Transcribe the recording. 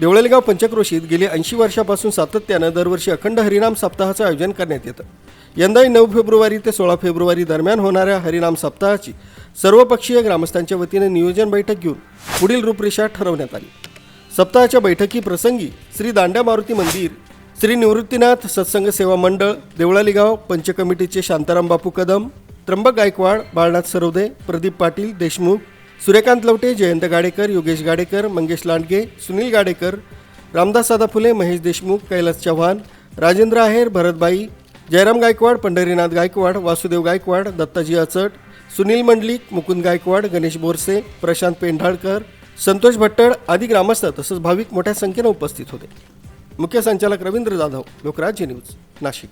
देवळालीगाव पंचक्रोशीत गेली ऐंशी वर्षापासून सातत्यानं दरवर्षी अखंड हरिनाम सप्ताहाचं आयोजन करण्यात येतं. यंदाही नऊ फेब्रुवारी ते सोळा फेब्रुवारी दरम्यान होणाऱ्या हरिनाम सप्ताहाची सर्वपक्षीय ग्रामस्थांच्या वतीने नियोजन बैठक घेऊन पुढील रूपरेषा ठरवण्यात आली. सप्ताहाच्या बैठकी प्रसंगी श्री दांड्या मारुती मंदिर श्री निवृत्तीनाथ सत्संग सेवा मंडळ देवळालीगाव पंचकमिटीचे शांताराम बापू कदम त्र्यंबक गायकवाड बाळनाथ सरवदे प्रदीप पाटील देशमुख सूर्यकांत लवटे जयंत गाडेकर योगेश गाडेकर मंगेश लांडगे सुनील गाडेकर रामदास सादा फुले महेश देशमुख कैलास चव्हाण राजेंद्र आहेर भरतबाई जयराम गायकवाड पंढरीनाथ गायकवाड वासुदेव गायकवाड दत्ताजी अचट सुनील मंडलिक मुकुंद गायकवाड गणेश बोरसे प्रशांत पेंढाळकर संतोष भट्टड आदी ग्रामस्थ तसंच भाविक मोठ्या संख्येनं उपस्थित होते. मुख्य संचालक रवींद्र जाधव लोकराज्य न्यूज नाशिक.